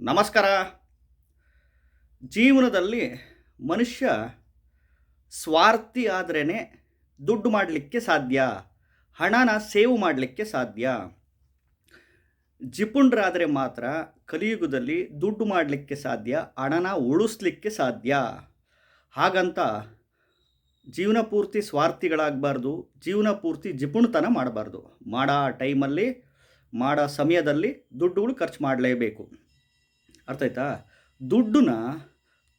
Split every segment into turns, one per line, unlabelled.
ನಮಸ್ಕಾರ. ಜೀವನದಲ್ಲಿ ಮನುಷ್ಯ ಸ್ವಾರ್ಥಿ ಆದ್ರೇ ದುಡ್ಡು ಮಾಡಲಿಕ್ಕೆ ಸಾಧ್ಯ, ಹಣನ ಸೇವ್ ಮಾಡಲಿಕ್ಕೆ ಸಾಧ್ಯ. ಜಿಪುಂಡ್ರಾದರೆ ಮಾತ್ರ ಕಲಿಯುಗದಲ್ಲಿ ದುಡ್ಡು ಮಾಡಲಿಕ್ಕೆ ಸಾಧ್ಯ, ಹಣನ ಉಳಿಸ್ಲಿಕ್ಕೆ ಸಾಧ್ಯ. ಹಾಗಂತ ಜೀವನ ಪೂರ್ತಿ ಸ್ವಾರ್ಥಿಗಳಾಗಬಾರ್ದು, ಜೀವನ ಪೂರ್ತಿ ಜಿಪುಣತನ ಮಾಡಬಾರ್ದು. ಮಾಡೋ ಟೈಮಲ್ಲಿ, ಮಾಡೋ ಸಮಯದಲ್ಲಿ ದುಡ್ಡುಗಳು ಖರ್ಚು ಮಾಡಲೇಬೇಕು. ಅರ್ಥ ಆಯ್ತಾ? ದುಡ್ಡನ್ನ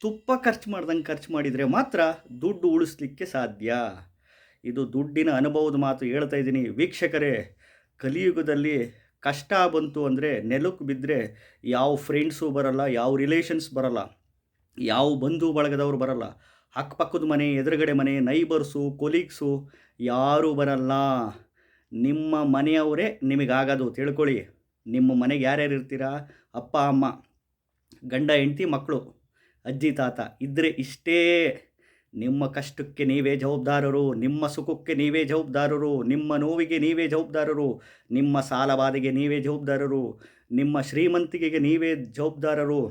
ತುಪ್ಪ ಖರ್ಚು ಮಾಡ್ದಂಗೆ ಖರ್ಚು ಮಾಡಿದರೆ ಮಾತ್ರ ದುಡ್ಡು ಉಳಿಸ್ಲಿಕ್ಕೆ ಸಾಧ್ಯ. ಇದು ದುಡ್ಡಿನ ಅನುಭವದ ಮಾತು ಹೇಳ್ತಾ ಇದ್ದೀನಿ. ವೀಕ್ಷಕರೇ, ಕಲಿಯುಗದಲ್ಲಿ ಕಷ್ಟ ಬಂತು ಅಂದರೆ ನೆಲಕ್ಕೆ ಬಿದ್ದರೆ ಯಾವ ಫ್ರೆಂಡ್ಸು ಬರಲ್ಲ, ಯಾವ ರಿಲೇಷನ್ಸ್ ಬರಲ್ಲ, ಯಾವ ಬಂಧು ಬಳಗದವರು ಬರಲ್ಲ. ಅಕ್ಕಪಕ್ಕದ ಮನೆ, ಎದುರುಗಡೆ ಮನೆ ನೈಬರ್ಸು ಕೊಲೀಗ್ಸು ಯಾರೂ ಬರಲ್ಲ. ನಿಮ್ಮ ಮನೆಯವರೇ ನಿಮಗಾಗೋದು. ತಿಳ್ಕೊಳ್ಳಿ, ನಿಮ್ಮ ಮನೆಗೆ ಯಾರ್ಯಾರು ಇರ್ತೀರಾ? ಅಪ್ಪ, ಅಮ್ಮ. ಗಂಡ, ಹೆಂಡತಿ ಮಕ್ಕಳು ಅಜ್ಜಿ, ತಾತ ಇದ್ದರೆ ಇಷ್ಟೇ. ನಿಮ್ಮ ಕಷ್ಟಕ್ಕೆ ನೀವೇ ಜವಾಬ್ದಾರರು, ನಿಮ್ಮ ಸುಖಕ್ಕೆ ನೀವೇ ಜವಾಬ್ದಾರರು, ನಿಮ್ಮ ನೋವಿಗೆ ನೀವೇ ಜವಾಬ್ದಾರರು, ನಿಮ್ಮ ಸಾಲಬಾಧೆಗೆ ನೀವೇ ಜವಾಬ್ದಾರರು, ನಿಮ್ಮ ಶ್ರೀಮಂತಿಕೆಗೆ ನೀವೇ ಜವಾಬ್ದಾರರು,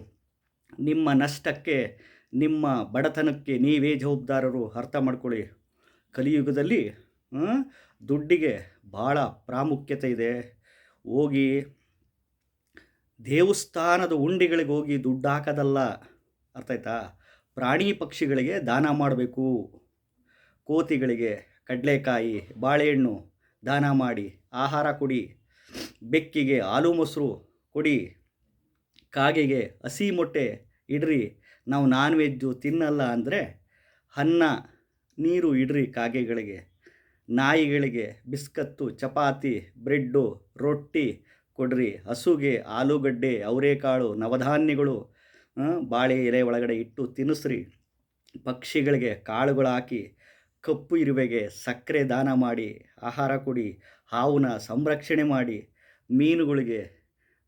ನಿಮ್ಮ ನಷ್ಟಕ್ಕೆ, ನಿಮ್ಮ ಬಡತನಕ್ಕೆ ನೀವೇ ಜವಾಬ್ದಾರರು. ಅರ್ಥ ಮಾಡ್ಕೊಳ್ಳಿ. ಕಲಿಯುಗದಲ್ಲಿ ದುಡ್ಡಿಗೆ ಭಾಳ ಪ್ರಾಮುಖ್ಯತೆ ಇದೆ. ಹೋಗಿ ದೇವಸ್ಥಾನದ ಉಂಡಿಗಳಿಗೆ ಹೋಗಿ ದುಡ್ಡು ಹಾಕೋದಲ್ಲ ಅರ್ಥ ಆಯ್ತಾ? ಪ್ರಾಣಿ ಪಕ್ಷಿಗಳಿಗೆ ದಾನ ಮಾಡಬೇಕು. ಕೋತಿಗಳಿಗೆ ಕಡಲೆಕಾಯಿ, ಬಾಳೆಹಣ್ಣು ದಾನ ಮಾಡಿ, ಆಹಾರ ಕೊಡಿ. ಬೆಕ್ಕಿಗೆ ಹಾಲು ಮೊಸರು ಕೊಡಿ. ಕಾಗೆಗೆ ಹಸಿ ಮೊಟ್ಟೆ ಇಡ್ರಿ. ನಾವು ನಾನ್ ವೆಜ್ಜು ತಿನ್ನಲ್ಲ ಅಂದರೆ ಅನ್ನ, ನೀರು ಇಡ್ರಿ ಕಾಗೆಗಳಿಗೆ. ನಾಯಿಗಳಿಗೆ ಬಿಸ್ಕತ್ತು, ಚಪಾತಿ, ಬ್ರೆಡ್ಡು, ರೊಟ್ಟಿ ಕೊಡ್ರಿ. ಹಸುಗೆ, ಆಲೂಗಡ್ಡೆ, ಅವರೆಕಾಳು, ನವಧಾನ್ಯಗಳು ಬಾಳೆ ಎಲೆ ಒಳಗಡೆ ಇಟ್ಟು ತಿನ್ನಿಸ್ರಿ. ಪಕ್ಷಿಗಳಿಗೆ ಕಾಳುಗಳು ಹಾಕಿ, ಕಪ್ಪು ಇರುವೆಗೆ ಸಕ್ಕರೆ ದಾನ ಮಾಡಿ, ಆಹಾರ ಕೊಡಿ ಹಾವನ್ನ ಸಂರಕ್ಷಣೆ ಮಾಡಿ, ಮೀನುಗಳಿಗೆ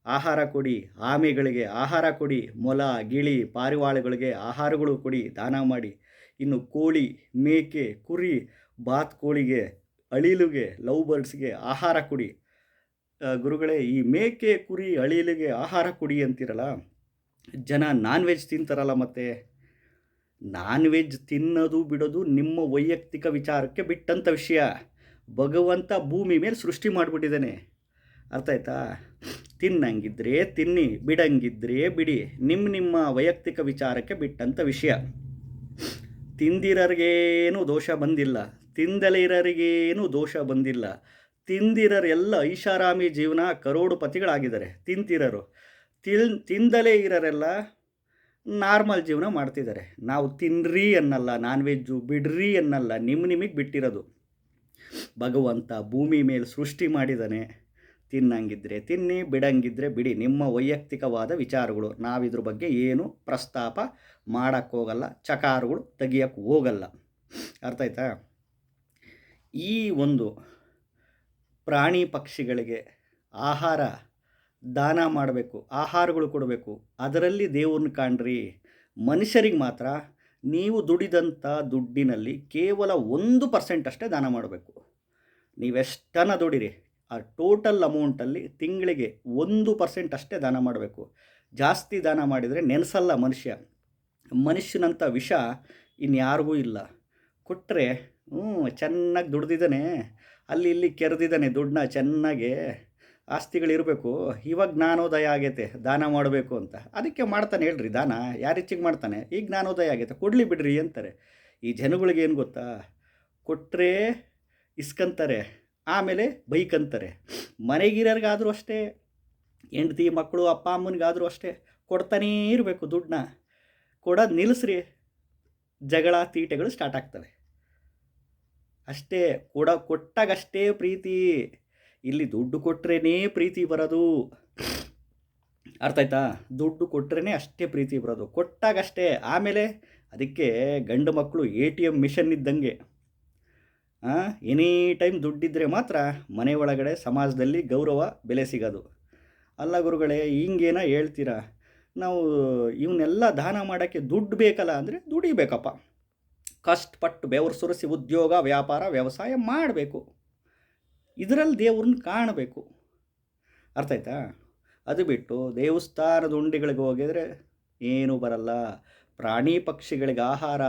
ಆಹಾರ ಕೊಡಿ, ಆಮೆಗಳಿಗೆ ಆಹಾರ ಕೊಡಿ, ಮೊಲ, ಗಿಳಿ, ಪಾರಿವಾಳಗಳಿಗೆ ಆಹಾರಗಳು ಕೊಡಿ, ದಾನ ಮಾಡಿ. ಇನ್ನು ಕೋಳಿ, ಮೇಕೆ, ಕುರಿ, ಬಾತ್ಕೋಳಿಗೆ, ಅಳಿಲುಗೆ ಲವ್ ಬರ್ಡ್ಸ್ಗೆ ಆಹಾರ ಕೊಡಿ. ಗುರುಗಳೇ, ಈ ಮೇಕೆ ಕುರಿ ಅಳಿಲಿಗೆ ಆಹಾರ ಕೊಡಿ ಅಂತೀರಲ್ಲ, ಜನ ನಾನ್ ವೆಜ್ ತಿಂತಾರಲ್ಲ ಮತ್ತೆ ನಾನ್ ವೆಜ್ ತಿನ್ನೋದು ಬಿಡೋದು ನಿಮ್ಮ ವೈಯಕ್ತಿಕ ವಿಚಾರಕ್ಕೆ ಬಿಟ್ಟಂಥ ವಿಷಯ. ಭಗವಂತ ಭೂಮಿ ಮೇಲೆ ಸೃಷ್ಟಿ ಮಾಡಿಬಿಟ್ಟಿದ್ದಾನೆ. ಅರ್ಥ ಆಯ್ತಾ? ತಿನ್ನಂಗಿದ್ರೆ ತಿನ್ನಿ, ಬಿಡಂಗಿದ್ರೆ ಬಿಡಿ ನಿಮ್ಮ ನಿಮ್ಮ ವೈಯಕ್ತಿಕ ವಿಚಾರಕ್ಕೆ ಬಿಟ್ಟಂಥ ವಿಷಯ. ತಿಂದಿರೋರಿಗೇನು ದೋಷ ಬಂದಿಲ್ಲ. ತಿಂದಲೇ ಇರೋರಿಗೇನು ದೋಷ ಬಂದಿಲ್ಲ. ತಿಂದಿರೋರೆಲ್ಲ ಐಷಾರಾಮಿ ಜೀವನ ಕರೋಡುಪತಿಗಳಾಗಿದ್ದಾರೆ. ತಿಂತಿರರು. ತಿಲ್ ತಿಂದಲೇ ಇರೋರೆಲ್ಲ ನಾರ್ಮಲ್ ಜೀವನ ಮಾಡ್ತಿದ್ದಾರೆ. ನಾವು ತಿನ್ರಿ ಅನ್ನಲ್ಲ ನಾನ್ ವೆಜ್ಜು ಬಿಡ್ರಿ ಅನ್ನಲ್ಲ ನಿಮ್ಮ ನಿಮಗೆ ಬಿಟ್ಟಿರೋದು. ಭಗವಂತ ಭೂಮಿ ಮೇಲೆ ಸೃಷ್ಟಿ ಮಾಡಿದ್ದಾನೆ ತಿನ್ನಂಗಿದ್ರೆ ತಿನ್ನಿ, ಬಿಡಂಗಿದ್ರೆ ಬಿಡಿ. ನಿಮ್ಮ ವೈಯಕ್ತಿಕವಾದ ವಿಚಾರಗಳು. ನಾವಿದ್ರ ಬಗ್ಗೆ ಏನು ಪ್ರಸ್ತಾಪ ಮಾಡೋಕ್ಕೋಗಲ್ಲ ಚಕಾರಗಳು ತೆಗಿಯೋಕ್ಕೆ ಹೋಗಲ್ಲ. ಅರ್ಥ ಆಯ್ತಾ? ಈ ಒಂದು ಪ್ರಾಣಿ ಪಕ್ಷಿಗಳಿಗೆ ಆಹಾರ ದಾನ ಮಾಡಬೇಕು, ಆಹಾರಗಳು ಕೊಡಬೇಕು. ಅದರಲ್ಲಿ ದೇವ್ರನ್ನ ಕಾಣ್ರಿ. ಮನುಷ್ಯರಿಗೆ ಮಾತ್ರ ನೀವು ದುಡಿದಂಥ ದುಡ್ಡಿನಲ್ಲಿ ಕೇವಲ ಒಂದು ಪರ್ಸೆಂಟ್ ಅಷ್ಟೇ ದಾನ ಮಾಡಬೇಕು. ನೀವೆಷ್ಟನ್ನು ದುಡಿರಿ, ಆ ಟೋಟಲ್ ಅಮೌಂಟಲ್ಲಿ ತಿಂಗಳಿಗೆ ಒಂದು ಪರ್ಸೆಂಟ್ ಅಷ್ಟೇ ದಾನ ಮಾಡಬೇಕು. ಜಾಸ್ತಿ ದಾನ ಮಾಡಿದರೆ ನೆನೆಸಲ್ಲ ಮನುಷ್ಯ. ಮನುಷ್ಯನಂಥ ವಿಷ ಇನ್ಯಾರಿಗೂ ಇಲ್ಲ. ಕೊಟ್ಟರೆ ಹ್ಞೂ, ಚೆನ್ನಾಗಿ ದುಡ್ದಿದ್ದಾನೆ. ಅಲ್ಲಿ ಇಲ್ಲಿ ಕೆರೆದಿದ್ದಾನೆ ದುಡ್ಡನ್ನ ಚೆನ್ನಾಗಿ ಆಸ್ತಿಗಳಿರಬೇಕು ಇವಾಗ ಜ್ಞಾನೋದಯ ಆಗೈತೆ, ದಾನ ಮಾಡಬೇಕು ಅಂತ. ಅದಕ್ಕೆ ಮಾಡ್ತಾನೆ ಹೇಳ್ರಿ, ದಾನ ಯಾರಿಚ್ಚಿಗೆ ಮಾಡ್ತಾನೆ? ಈಗ ಜ್ಞಾನೋದಯ ಆಗೈತೆ, ಕೊಡಲಿ ಬಿಡ್ರಿ ಅಂತಾರೆ. ಈ ಜನಗಳಿಗೆ ಏನು ಗೊತ್ತಾ? ಕೊಟ್ಟರೆ ಇಸ್ಕಂತಾರೆ, ಆಮೇಲೆ ಬೈಕಂತಾರೆ. ಮನೆಗಿರೋರಿಗಾದರೂ ಅಷ್ಟೇ, ಹೆಂಡತಿ ಮಕ್ಕಳು ಅಪ್ಪ ಅಮ್ಮನಿಗಾದರೂ ಅಷ್ಟೇ, ಕೊಡ್ತಾನೇ ಇರಬೇಕು ದುಡ್ಡನ್ನ. ಕೊಡೋದು ನಿಲ್ಲಿಸ್ರಿ ಜಗಳ, ತೀಟೆಗಳು ಸ್ಟಾರ್ಟ್ ಆಗ್ತವೆ. ಅಷ್ಟೇ ಕೊಡ ಕೊಟ್ಟಾಗಷ್ಟೇ ಪ್ರೀತಿ. ಇಲ್ಲಿ ದುಡ್ಡು ಕೊಟ್ರೇ ಪ್ರೀತಿ ಬರೋದು. ಅರ್ಥ ಆಯ್ತಾ? ದುಡ್ಡು ಕೊಟ್ರೇ ಅಷ್ಟೇ ಪ್ರೀತಿ ಬರೋದು. ಕೊಟ್ಟಾಗಷ್ಟೇ. ಆಮೇಲೆ ಅದಕ್ಕೆ ಗಂಡು ಮಕ್ಕಳು ಎ ಟಿ ಎಂ ಮಿಷನ್ ಇದ್ದಂಗೆ. ಎನಿ ಟೈಮ್ ದುಡ್ಡಿದ್ದರೆ ಮಾತ್ರ ಮನೆ ಒಳಗಡೆ ಸಮಾಜದಲ್ಲಿ ಗೌರವ, ಬೆಲೆ ಸಿಗೋದು. ಅಲ್ಲ ಗುರುಗಳೇ, ಹಿಂಗೇನ ಹೇಳ್ತೀರಾ? ನಾವು ಇವನ್ನೆಲ್ಲ ದಾನ ಮಾಡೋಕ್ಕೆ ದುಡ್ಡು ಬೇಕಲ್ಲ ಅಂದರೆ ದುಡಿಬೇಕಪ್ಪ. ಕಷ್ಟಪಟ್ಟು ಬೆವರು ಸುರಿಸಿ ಉದ್ಯೋಗ, ವ್ಯಾಪಾರ, ವ್ಯವಸಾಯ ಮಾಡಬೇಕು. ಇದರಲ್ಲಿ ದೇವ್ರನ್ನ ಕಾಣಬೇಕು. ಅರ್ಥ ಆಯ್ತಾ? ಅದು ಬಿಟ್ಟು ದೇವಸ್ಥಾನದ ಉಂಡಿಗಳಿಗೆ ಹೋಗಿದರೆ ಏನೂ ಬರಲ್ಲ. ಪ್ರಾಣಿ ಪಕ್ಷಿಗಳಿಗೆ ಆಹಾರ,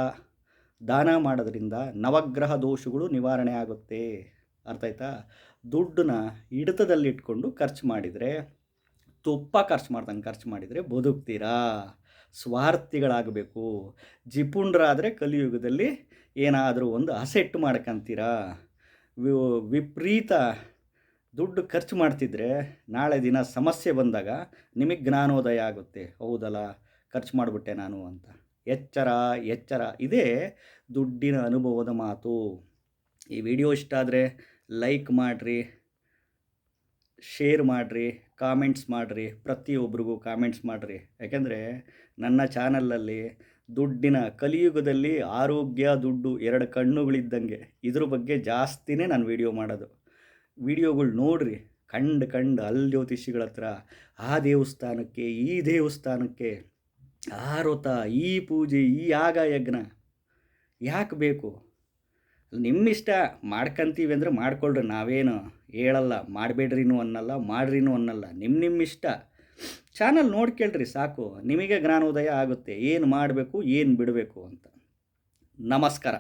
ದಾನ ಮಾಡೋದ್ರಿಂದ ನವಗ್ರಹ ದೋಷಗಳು ನಿವಾರಣೆ ಆಗುತ್ತೆ. ಅರ್ಥ ಆಯ್ತಾ? ದುಡ್ಡನ್ನ ಹಿಡಿತದಲ್ಲಿಟ್ಕೊಂಡು ಖರ್ಚು ಮಾಡಿದರೆ, ತುಪ್ಪ ಖರ್ಚು ಮಾಡ್ದಂಗೆ ಖರ್ಚು ಮಾಡಿದರೆ ಬದುಕ್ತೀರಾ? ಸ್ವಾರ್ಥಿಗಳಾಗಬೇಕು. ಜಿಪುಂಡ್ರಾದರೆ ಕಲಿಯುಗದಲ್ಲಿ ಏನಾದರೂ ಒಂದು ಅಸೆಟ್ ಮಾಡ್ಕಂತೀರಾ? ವಿಪರೀತ ದುಡ್ಡು ಖರ್ಚು ಮಾಡ್ತಿದ್ರೆ ನಾಳೆ ದಿನ ಸಮಸ್ಯೆ ಬಂದಾಗ ನಿಮಗೆ ಜ್ಞಾನೋದಯ ಆಗುತ್ತೆ. ಹೌದಲ್ಲ? ಖರ್ಚು ಮಾಡಿಬಿಟ್ಟೆ ನಾನು ಅಂತ. ಎಚ್ಚರ ಎಚ್ಚರ. ಇದೇ ದುಡ್ಡಿನ ಅನುಭವದ ಮಾತು. ಈ ವಿಡಿಯೋ ಇಷ್ಟ ಆದರೆ ಲೈಕ್ ಮಾಡಿರಿ. ಶೇರ್ ಮಾಡಿರಿ ಕಾಮೆಂಟ್ಸ್ ಮಾಡಿರಿ ಪ್ರತಿಯೊಬ್ಬರಿಗೂ ಕಾಮೆಂಟ್ಸ್ ಮಾಡಿರಿ. ಯಾಕೆಂದರೆ ನನ್ನ ಚಾನಲಲ್ಲಿ ದುಡ್ಡಿನ ಕಲಿಯುಗದಲ್ಲಿ ಆರೋಗ್ಯ ದುಡ್ಡು ಎರಡು ಕಣ್ಣುಗಳಿದ್ದಂಗೆ ಇದ್ರ ಬಗ್ಗೆ ಜಾಸ್ತಿನೇ ನಾನು ವಿಡಿಯೋ ಮಾಡೋದು. ವಿಡಿಯೋಗಳು ನೋಡ್ರಿ, ಕಂಡು ಕಂಡು ಅಲ್ಲಿ ಜ್ಯೋತಿಷಿಗಳ ಹತ್ರ, ಆ ದೇವಸ್ಥಾನಕ್ಕೆ, ಈ ದೇವಸ್ಥಾನಕ್ಕೆ ಆ ಈ ಪೂಜೆ, ಈ ಯಾಗ ಯಜ್ಞ, ಯಾಕೆ ಬೇಕು? ನಿಮ್ಮಿಷ್ಟ ಮಾಡ್ಕಂತೀವಿ ಅಂದರೆ ಮಾಡ್ಕೊಳ್ರಿ, ನಾವೇನು ಹೇಳಲ್ಲ, ಮಾಡಬೇಡ್ರಿನೂ ಅನ್ನಲ್ಲ, ಮಾಡ್ರಿನೂ ಅನ್ನಲ್ಲ. ನಿಮ್ಮ ನಿಮ್ಮ ಇಷ್ಟ ಚಾನಲ್ ನೋಡ್ಕೇಳ್ರಿ ಸಾಕು, ನಿಮಗೆ ಜ್ಞಾನೋದಯ ಆಗುತ್ತೆ. ಏನು ಮಾಡಬೇಕು, ಏನು ಬಿಡಬೇಕು ಅಂತ. ನಮಸ್ಕಾರ.